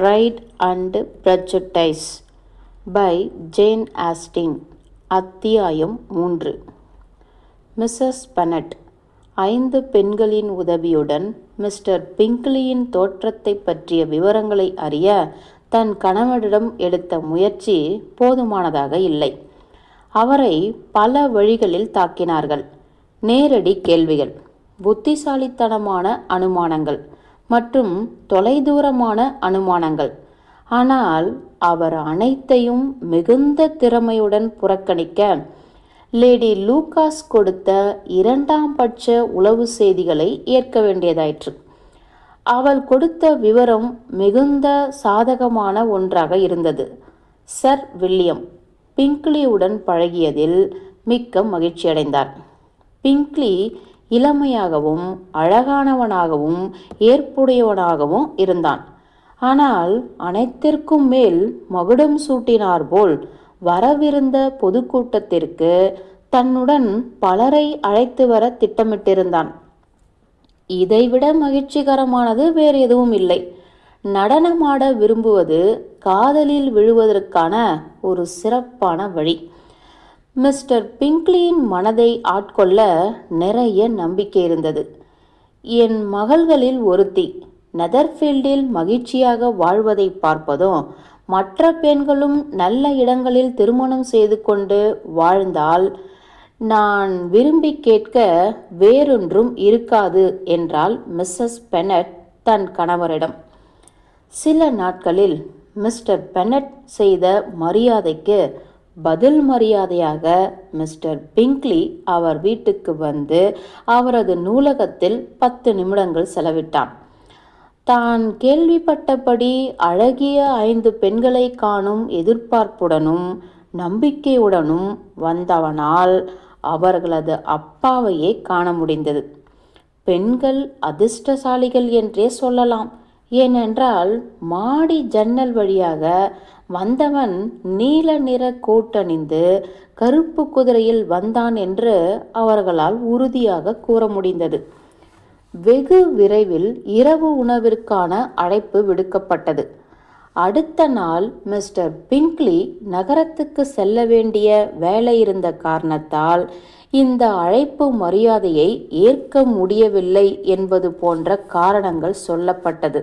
Pride and prejudice by Jane Austen அத்தியாயம் மூன்று. Mrs Bennett ஐந்து பெண்களின் உதவியுடன் மிஸ்டர் பிங்க்லியின் தோற்றத்தை பற்றிய விவரங்களை அறிய தன் கணவனிடம் எடுத்த முயற்சி போதுமானதாக இல்லை. அவரை பல வழிகளில் தாக்கினார்கள். நேரடி கேள்விகள் புத்திசாலித்தனமான அனுமானங்கள் மற்றும் தொலைதூரமான அனுமானங்கள். ஆனால் அவர் அனைத்தையும் மிகுந்த திறமையுடன் புறக்கணிக்க லேடி லூகாஸ் கொடுத்த இரண்டாம் பட்ச உளவு செய்திகளை ஏற்க வேண்டியதாயிற்று. அவள் கொடுத்த விவரம் மிகுந்த சாதகமான ஒன்றாக இருந்தது. சர் வில்லியம் பிங்க்லியுடன் பழகியதில் மிக்க மகிழ்ச்சியடைந்தார். பிங்க்லி இளமையாகவும் அழகானவனாகவும் ஏற்புடையவனாகவும் இருந்தான். ஆனால் அனைத்திற்கும் மேல் மகுடம் சூட்டினார் போல் வரவிருந்த பொதுக்கூட்டத்திற்கு தன்னுடன் பலரை அழைத்து வர திட்டமிட்டிருந்தான். இதைவிட மகிழ்ச்சிகரமானது வேறு எதுவும் இல்லை. நடனமாட விரும்புவது காதலில் விழுவதற்கான ஒரு சிறப்பான வழி. மிஸ்டர் பிங்க்லியின் மனதை ஆட்கொள்ள நிறைய நம்பிக்கை இருந்தது. என் மகள்களில் ஒருத்தி நெதர்ஃபீல்டில் மகிழ்ச்சியாக வாழ்வதை பார்ப்பதும் மற்ற பெண்களும் நல்ல இடங்களில் திருமணம் செய்து கொண்டு வாழ்ந்தால் நான் விரும்பி கேட்க வேறொன்றும் இருக்காது என்றால் மிஸ்ஸஸ் பெனட் தன் கணவரிடம். சில நாட்களில் மிஸ்டர் பெனட் செய்த மரியாதைக்கு பதில் மரியாதையாக மிஸ்டர் பிங்க்லி அவர் வீட்டுக்கு வந்து அவரது நூலகத்தில் பத்து நிமிடங்கள் செலவிட்டான். தான் கேள்விப்பட்டபடி அழகிய ஐந்து பெண்களை காணும் எதிர்பார்ப்புடனும் நம்பிக்கையுடனும் வந்தவனால் அவர்களது அப்பாவையே காண முடிந்தது. பெண்கள் அதிர்ஷ்டசாலிகள் என்றே சொல்லலாம். ஏனென்றால் மாடி ஜன்னல் வழியாக வந்தவன் நீல நிற கோட்டணிந்து கருப்பு குதிரையில் வந்தான் என்று அவர்களால் உறுதியாக கூற முடிந்தது. வெகு விரைவில் இரவு உணவிற்கான அழைப்பு விடுக்கப்பட்டது. அடுத்த நாள் மிஸ்டர் பிங்க்லி நகரத்துக்கு செல்ல வேண்டிய வேலை இருந்த காரணத்தால் இந்த அழைப்பு மரியாதையை ஏற்க முடியவில்லை என்பது போன்ற காரணங்கள் சொல்லப்பட்டது.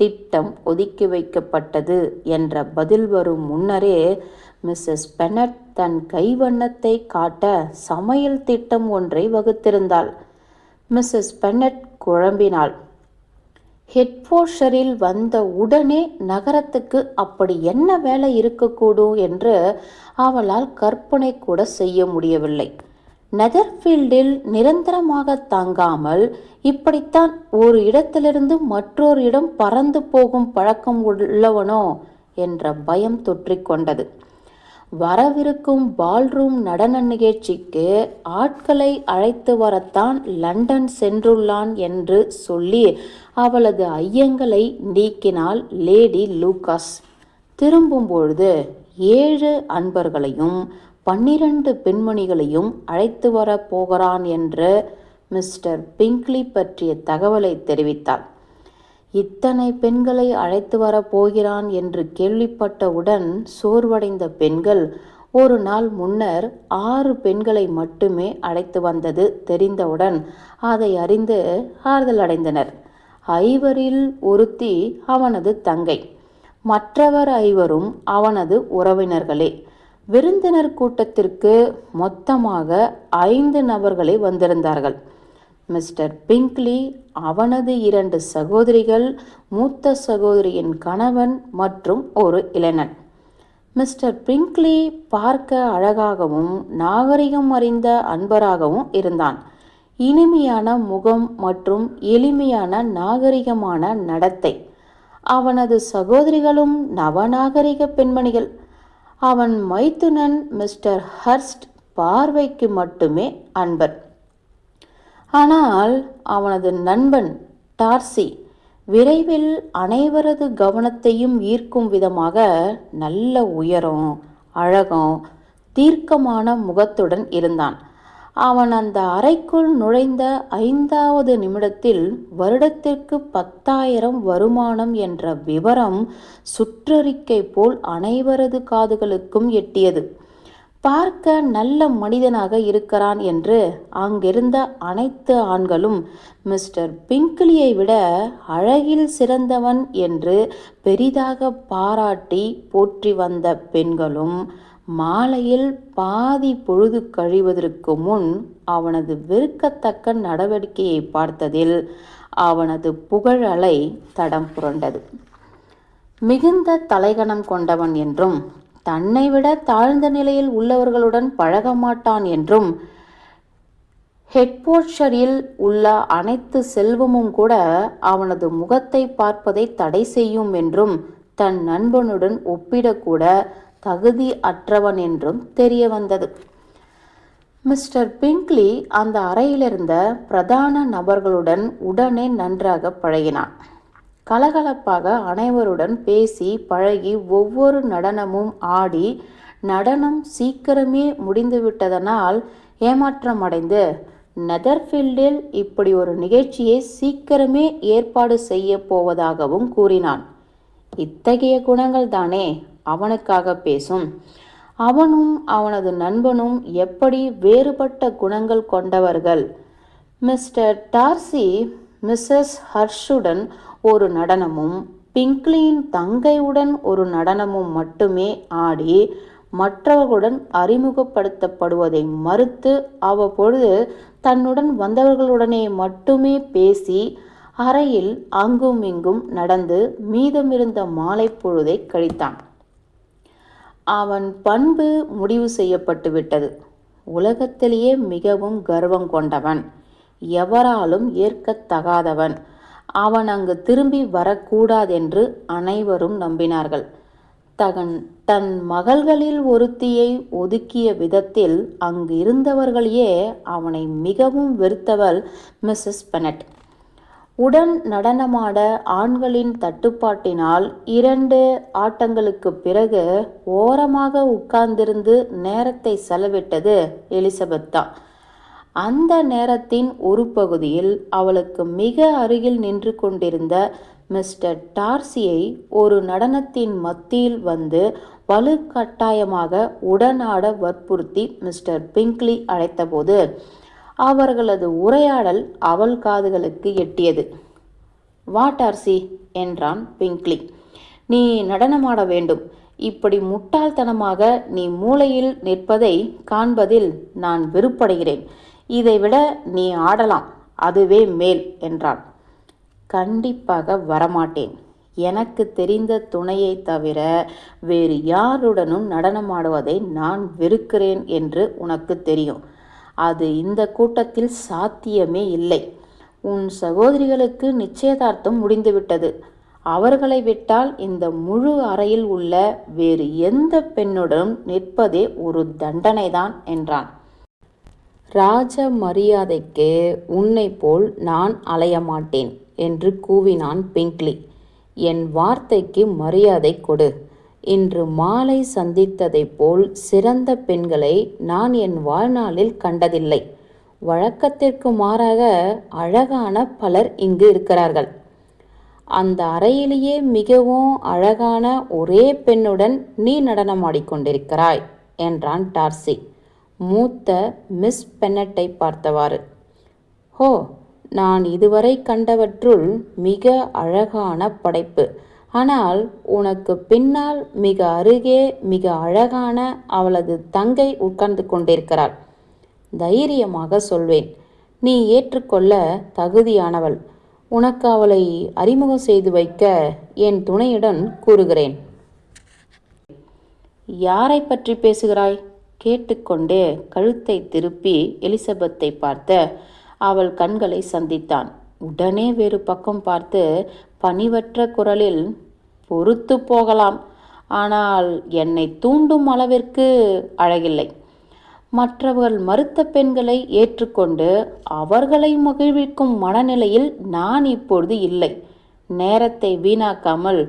திட்டம் ஒதுக்கி வைக்கப்பட்டது என்ற பதில் வரும் முன்னரே மிஸ்ஸஸ் பெனட் தன் கைவண்ணத்தை காட்ட சமையல் திட்டம் ஒன்றை வகுத்திருந்தாள். Mrs Bennett குழம்பினாள். ஹெட்ஃபோஷரில் வந்த உடனே நகரத்துக்கு அப்படி என்ன வேலை இருக்கக்கூடும் என்று அவளால் கற்பனை கூட செய்ய முடியவில்லை. நெதர்ஃபீல்டில் நிரந்தரமாக தங்காமல் இப்படித்தான் ஒரு இடத்திலிருந்து மற்றொரு இடம் பறந்து போகும் பழக்கம் உள்ளவனோ என்ற பயம் தொற்றிக்கொண்டது வரவிருக்கும் பால்ரூம் நடன நிகழ்ச்சிக்கு ஆட்களை அழைத்து வரத்தான் லண்டன் சென்றுள்ளான் என்று சொல்லி அவளது ஐயங்களை நீக்கினாள் லேடி லூகாஸ். திரும்பும் பொழுது ஏழு அன்பர்களையும் பன்னிரண்டு பெண்மணிகளையும் அழைத்து வர போகிறான் என்று மிஸ்டர் பிங்க்லி பற்றிய தகவலை தெரிவித்தார். இத்தனை பெண்களை அழைத்து வர போகிறான் என்று கேள்விப்பட்டவுடன் சோர்வடைந்த பெண்கள் ஒரு நாள் முன்னர் ஆறு பெண்களை மட்டுமே அழைத்து வந்தது தெரிந்தவுடன் அதை அறிந்து ஆறுதல் அடைந்தனர் ஐவரில் ஒருத்தி அவனது தங்கை. மற்றவர் ஐவரும் அவனது உறவினர்களே. விருந்தினர் கூட்டத்திற்கு மொத்தமாக ஐந்து நபர்களே வந்திருந்தார்கள். மிஸ்டர் பிங்க்லி அவனது இரண்டு சகோதரிகள் மூத்த சகோதரியின் கணவன் மற்றும் ஒரு இளைஞன். மிஸ்டர் பிங்க்லி பார்க்க அழகாகவும் நாகரிகம் அறிந்த அன்பராகவும் இருந்தான். இனிமையான முகம் மற்றும் எளிமையான நாகரிகமான நடத்தை. அவனது சகோதரிகளும் நவநாகரிக பெண்மணிகள். அவன் மைத்துனன் மிஸ்டர் ஹர்ஸ்ட் பார்வைக்கு மட்டுமே அன்பர் ஆனால் அவனது நண்பன் டார்சி விரைவில் அனைவரது கவனத்தையும் ஈர்க்கும் விதமாக நல்ல உயரம் அழகம் தீர்க்கமான முகத்துடன் இருந்தான். அவன் அந்த அறைக்குள் நுழைந்த ஐந்தாவது நிமிடத்தில் வருடத்திற்கு பத்தாயிரம் வருமானம் என்ற விவரம் சுற்றறிக்கை போல் அனைவரது காதுகளுக்கும் எட்டியது. பார்க்க நல்ல மனிதனாக இருக்கிறான் என்று அங்கிருந்த அனைத்து ஆண்களும் மிஸ்டர் பிங்க்லியை விட அழகில் சிறந்தவன் என்று பெரிதாக பாராட்டி போற்றி வந்த பெண்களும் மாலையில் பாதி பொழுது கழிவதற்கு முன் அவனது வெறுக்கத்தக்க நடவடிக்கையை பார்த்ததில் அவனது புகழலை தடம் புரண்டது. மிகுந்த தலைகணம் கொண்டவன் என்றும் தன்னை விட தாழ்ந்த நிலையில் உள்ளவர்களுடன் பழக மாட்டான் என்றும் ஹெட்போர்ஷரில் உள்ள அனைத்து செல்வமும் கூட அவனது முகத்தை பார்ப்பதை தடை செய்யும் என்றும் தன் நண்பனுடன் ஒப்பிடக்கூட தகுதி அற்றவன் என்றும் தெரிய வந்தது மிஸ்டர் பிங்க்லி அந்த அறையிலிருந்த பிரதான நபர்களுடன் உடனே நன்றாக பழகினான். கலகலப்பாக அனைவருடன் பேசி பழகி ஒவ்வொரு நடனமும் ஆடி நடனம் சீக்கிரமே முடிந்துவிட்டதனால் ஏமாற்றமடைந்து நெதர்ஃபீல்டில் இப்படி ஒரு நிகழ்ச்சியை சீக்கிரமே ஏற்பாடு செய்ய போவதாகவும் கூறினான். இத்தகைய குணங்கள் தானே அவனுக்காக பேசும். அவனும் அவனது நண்பனும் எப்படி வேறுபட்ட குணங்கள் கொண்டவர்கள்? மிஸ்டர் டார்சி மிஸ்ஸஸ் ஹர்ஷுடன் ஒரு நடனமும் பிங்க்லியின் தங்கையுடன் ஒரு நடனமும் மட்டுமே ஆடி மற்றவர்களுடன் அறிமுகப்படுத்தப்படுவதை மறுத்து அவ்வப்பொழுது தன்னுடன் வந்தவர்களுடனே மட்டுமே பேசி அறையில் அங்கும் இங்கும் நடந்து மீதமிருந்த மாலை பொழுதை கழித்தான். அவன் பண்பு முடிவு செய்யப்பட்டு விட்டது. உலகத்திலேயே மிகவும் கர்வம் கொண்டவன். எவராலும் ஏற்கத்தகாதவன் அவன் அங்கு திரும்பி வரக்கூடாதென்று அனைவரும் நம்பினார்கள். தகன் தன் மகள்களில் ஒருத்தியை ஒதுக்கிய விதத்தில் அங்கு இருந்தவர்களையே அவனை மிகவும் வெறுத்தவள் மிஸ்ஸஸ் பெனட். உடன் நடனமாட ஆண்களின் தட்டுப்பாட்டினால் இரண்டு ஆட்டங்களுக்கு பிறகு ஓரமாக உட்கார்ந்திருந்து நேரத்தை செலவிட்டது எலிசபெத் தான் அந்த நேரத்தின் ஒரு பகுதியில் அவளுக்கு மிக அருகில் நின்று கொண்டிருந்த மிஸ்டர் டார்சியை ஒரு நடனத்தின் மத்தியில் வந்து வலுக்கட்டாயமாக உடனாட வற்புறுத்தி மிஸ்டர் பிங்க்லி அழைத்தபோது அவர்களது உரையாடல் அவள் காதுகளுக்கு எட்டியது. வாட்டார்சி என்றான் பிங்க்லி. நீ நடனமாட வேண்டும். இப்படி முட்டாள்தனமாக நீ மூளையில் நிற்பதை காண்பதில் நான் வெறுப்படைகிறேன் இதைவிட நீ ஆடலாம். அதுவே மேல் என்றான் கண்டிப்பாக வரமாட்டேன். எனக்கு தெரிந்த துணையை தவிர வேறு யாருடனும் நடனமாடுவதை நான் வெறுக்கிறேன் என்று உனக்கு தெரியும். அது இந்த கூட்டத்தில் சாத்தியமே இல்லை. உன் சகோதரிகளுக்கு நிச்சயதார்த்தம் முடிந்துவிட்டது. அவர்களை விட்டால் இந்த முழு அறையில் உள்ள வேறு எந்த பெண்ணுடன் நிற்பதே ஒரு தண்டனைதான் என்றான். ராஜ மரியாதைக்கு உன்னை போல் நான் அலைய மாட்டேன் என்று கூவினான் பிங்க்லி. என் வார்த்தைக்கு மரியாதை கொடு. இன்று மாலை சந்தித்ததைப் போல் சிறந்த பெண்களை நான் என் வாழ்நாளில் கண்டதில்லை. வழக்கத்திற்கு மாறாக அழகான பலர் இங்கு இருக்கிறார்கள். அந்த அறையிலேயே மிகவும் அழகான ஒரே பெண்ணுடன் நீ நடனமாடிக்கொண்டிருக்கிறாய் என்றான் டார்சி. மூத்த மிஸ் பென்னட்டை பார்த்தவாறு. ஹோ நான் இதுவரை கண்டவற்றுள் மிக அழகான படைப்பு. ஆனால் உனக்கு பின்னால் மிக அருகே மிக அழகான அவளது தங்கை உட்கார்ந்து கொண்டிருக்கிறாள். தைரியமாக சொல்வேன் நீ ஏற்றுக்கொள்ள தகுதியானவள். உனக்கு அவளை அறிமுகம் செய்து வைக்க என் துணையுடன் கூறுகிறேன். யாரை பற்றி பேசுகிறாய்? கேட்டுக்கொண்டே கழுத்தை திருப்பி எலிசபெத்தை பார்த்த அவள் கண்களை சந்தித்தான். உடனே வேறு பக்கம் பார்த்து பணிவற்ற குரலில் பொறுத்து போகலாம். ஆனால் என்னை தூண்டும் அளவிற்கு அழகில்லை. மற்றவர்கள் மறுத்த பெண்களை ஏற்றுக்கொண்டு அவர்களை மகிழ்விக்கும் மனநிலையில் நான் இப்பொழுது இல்லை. நேரத்தை வீணாக்காமல்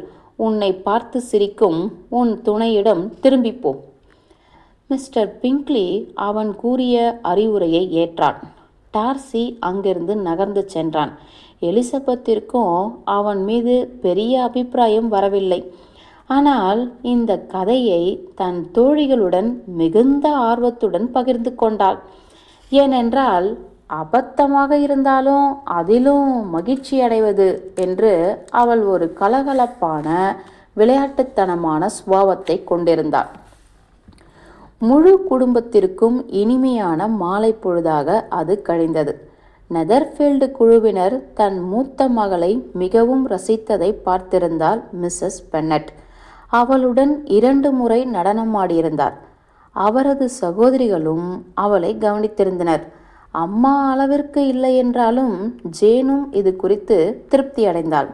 உன்னை பார்த்து சிரிக்கும் உன் துணையிடம் திரும்பிப்போம். மிஸ்டர் பிங்க்லி அவன் கூறிய அறிவுரையை ஏற்றான். டார்சி அங்கிருந்து நகர்ந்து சென்றான். எலிசபெத்திற்கும் அவன் மீது பெரிய அபிப்பிராயம் வரவில்லை. ஆனால் இந்த கதையை தன் தோழிகளுடன் மிகுந்த ஆர்வத்துடன் பகிர்ந்து கொண்டாள். ஏனென்றால் அபத்தமாக இருந்தாலும் அதிலும் மகிழ்ச்சி அடைவது என்று அவள் ஒரு கலகலப்பான விளையாட்டுத்தனமான சுபாவத்தை கொண்டிருந்தாள். முழு குடும்பத்திற்கும் இனிமையான மாலை பொழுதாக அது கழிந்தது. நெதர்ஃபீல்டு குழுவினர் தன் மூத்த மகளை மிகவும் ரசித்ததை பார்த்திருந்தால் மிஸ்ஸஸ் பென்னட். அவளுடன் இரண்டு முறை நடனமாடியிருந்தார். அவரது சகோதரிகளும் அவளை கவனித்திருந்தனர். அம்மா அளவிற்கு இல்லை என்றாலும் ஜேனும் இது குறித்து திருப்தி அடைந்தாள்.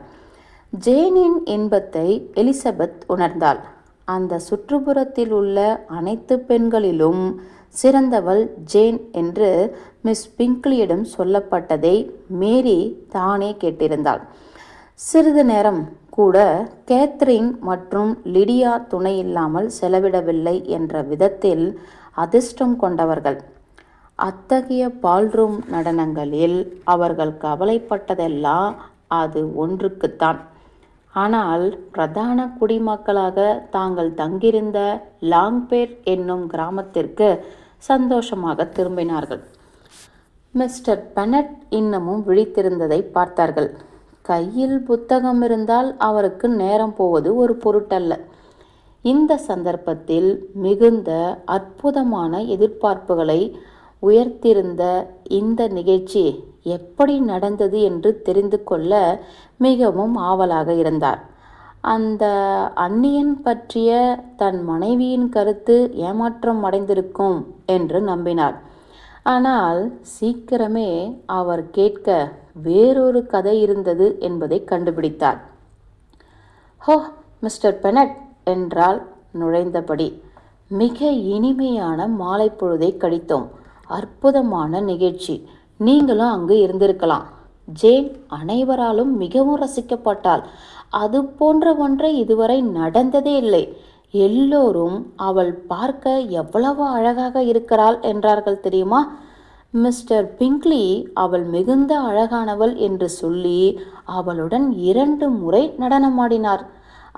ஜேனின் இன்பத்தை எலிசபெத் உணர்ந்தாள். அந்த சுற்றுப்புறத்தில் உள்ள அனைத்து பெண்களிலும் சிறந்தவள் ஜேன் என்று மிஸ் பிங்க்லியிடம் சொல்லப்பட்டதை மேரி தானே கேட்டிருந்தாள். சிறிது நேரம் கூட கேத்ரின் மற்றும் லிடியா துணையில்லாமல் செலவிடவில்லை என்ற விதத்தில் அதிர்ஷ்டம் கொண்டவர்கள். அத்தகைய பால்ரூம் நடனங்களில் அவர்கள் கவலைப்பட்டதெல்லாம் அது ஒன்றுக்குத்தான். ஆனால் பிரதான குடிமக்களாக தாங்கள் தங்கியிருந்த லாங்பேர் என்னும் கிராமத்திற்கு சந்தோஷமாக திரும்பினார்கள். மிஸ்டர் பெனட் இன்னமும் விழித்திருந்ததை பார்த்தார்கள். கையில் புத்தகம் இருந்தால் அவருக்கு நேரம் போவது ஒரு பொருட்டல்ல. இந்த சந்தர்ப்பத்தில் மிகுந்த அற்புதமான எதிர்பார்ப்புகளை உயர்த்திருந்த இந்த நிகழ்ச்சி எப்படி நடந்தது என்று தெரிந்து கொள்ள மிகவும் ஆவலாக இருந்தார். அந்த அந்நியன் பற்றிய தன் மனைவியின் கருத்து ஏமாற்றம் அடைந்திருக்கும் என்று நம்பினார் ஆனால் சீக்கிரமே அவர் கேட்க வேறொரு கதை இருந்தது என்பதை கண்டுபிடித்தார் ஹோ மிஸ்டர் பெனட் என்றால் நுழைந்தபடி. மிக இனிமையான மாலை பொழுதை கழித்தோம். அற்புதமான நிகழ்ச்சி. நீங்களும் அங்கு இருந்திருக்கலாம். ஜேன் அனைவராலும் மிகவும் ரசிக்கப்பட்டாள். அது போன்ற ஒன்றை இதுவரை நடந்ததே இல்லை. எல்லோரும் அவள் பார்க்க எவ்வளவு அழகாக இருக்கிறாள் என்றார்கள் தெரியுமா? மிஸ்டர் பிங்க்லி அவள் மிகுந்த அழகானவள் என்று சொல்லி அவளுடன் இரண்டு முறை நடனமாடினார்.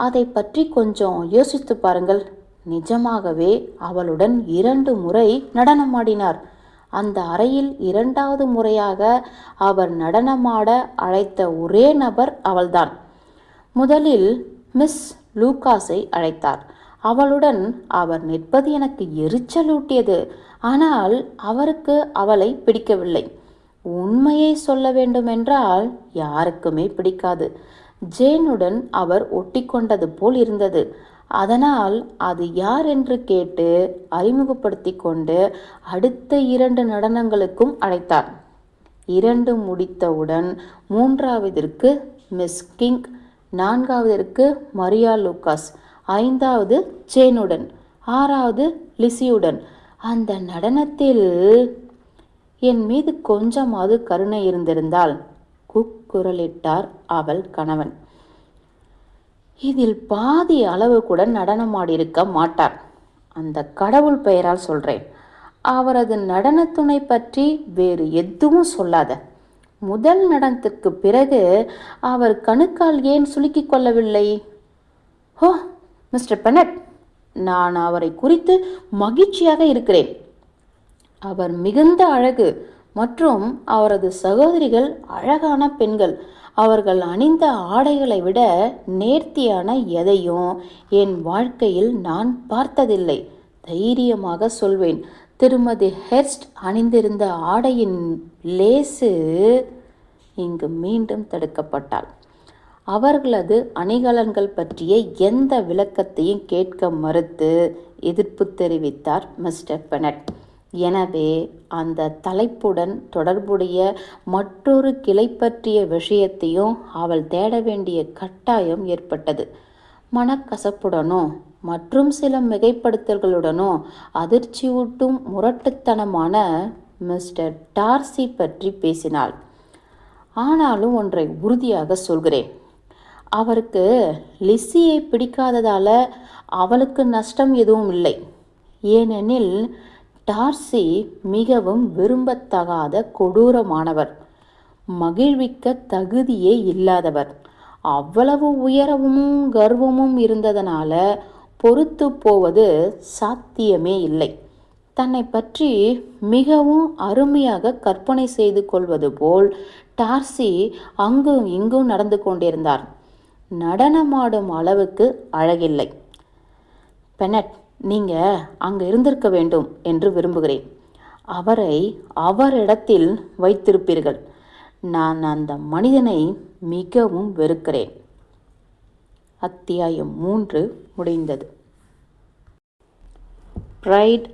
அதை பற்றி கொஞ்சம் யோசித்து பாருங்கள். நிஜமாகவே அவளுடன் இரண்டு முறை நடனமாடினார். அந்த அறையில் இரண்டாவது முறையாக அவர் நடனமாட அழைத்த ஒரே நபர் அவள்தான். முதலில் மிஸ் லூகாஸை அழைத்தார். அவளுடன் அவர் நிற்பது எனக்கு எரிச்சலூட்டியது. ஆனால் அவருக்கு அவளை பிடிக்கவில்லை. உண்மையை சொல்ல வேண்டுமென்றால் யாருக்குமே பிடிக்காது. ஜேனுடன் அவர் ஒட்டி கொண்டது போல் இருந்தது. அதனால் அது யார் என்று கேட்டு அறிமுகப்படுத்தி கொண்டு அடுத்த இரண்டு நடனங்களுக்கும் அழைத்தார். இரண்டு முடித்தவுடன் மூன்றாவதற்கு மிஸ் கிங் நான்காவதற்கு மரியா லூகாஸ் ஐந்தாவது சேனுடன் ஆறாவது லிசியுடன். அந்த நடனத்தில் என் மீது கொஞ்சமாவது கருணை இருந்திருந்தால் குக்குரலிட்டார் அவள் கணவன். இதில் பாதி அளவு கூட நடனமாடியிருக்க மாட்டார். அந்த கடவுள் பெயரால் சொல்கிறேன் அவரது நடனத்துணை பற்றி வேறு எதுவும் சொல்லாத. முதல் நடனத்திற்கு பிறகு அவர் கணுக்கால் ஏன் சுலுக்கிக் கொள்ளவில்லை? ஹோ மிஸ்டர் பெனட் நான் அவரை குறித்து மகிழ்ச்சியாக இருக்கிறேன். அவர் மிகுந்த அழகு மற்றும் அவரது சகோதரிகள் அழகான பெண்கள். அவர்கள் அணிந்த ஆடைகளை விட நேர்த்தியான எதையும் என் வாழ்க்கையில் நான் பார்த்ததில்லை. தைரியமாக சொல்வேன் திருமதி ஹெர்ஸ்ட் அணிந்திருந்த ஆடையின் லேசு இங்கு மீண்டும் தடுக்கப்பட்டாள். அவர்களது அணிகலன்கள் பற்றிய எந்த விளக்கத்தையும் கேட்க மறுத்து எதிர்ப்பு தெரிவித்தார் மிஸ்டர் பெனட். எனவே அந்த தலைப்புடன் தொடர்புடைய மற்றொரு கிளை பற்றிய விஷயத்தையும் அவள் தேட வேண்டிய கட்டாயம் ஏற்பட்டது. மனக்கசப்புடனோ மற்றும் சில மிகைப்படுத்தல்களுடனோ அதிர்ச்சியூட்டும் முரட்டுத்தனமான மிஸ்டர் டார்சி பற்றி பேசினாள். ஆனாலும் ஒன்றை உறுதியாக சொல்கிறேன். அவருக்கு லிஸ்ஸியை பிடிக்காததால் அவளுக்கு நஷ்டம் எதுவும் இல்லை. ஏனெனில் டார்சி மிகவும் விரும்பத்தகாத கொடூரமானவர் மகிழ்விக்க தகுதியே இல்லாதவர். அவ்வளவு உயரமும் கர்வமும் இருந்ததனால பொறுத்து போவது சாத்தியமே இல்லை. தன்னை பற்றி மிகவும் அருமையாக கற்பனை செய்து கொள்வது போல் டார்சி அங்கும் இங்கும் நடந்து கொண்டிருந்தார். நடனமாடும் அளவுக்கு அழகில்லை. பெனட் நீங்க அங்கே இருந்திருக்க வேண்டும் என்று விரும்புகிறேன். அவரை அவரிடத்தில் வைத்திருப்பீர்கள். நான் அந்த மனிதனை மிகவும் வெறுக்கிறேன். அத்தியாயம் மூன்று முடிந்தது. ப்ரைட்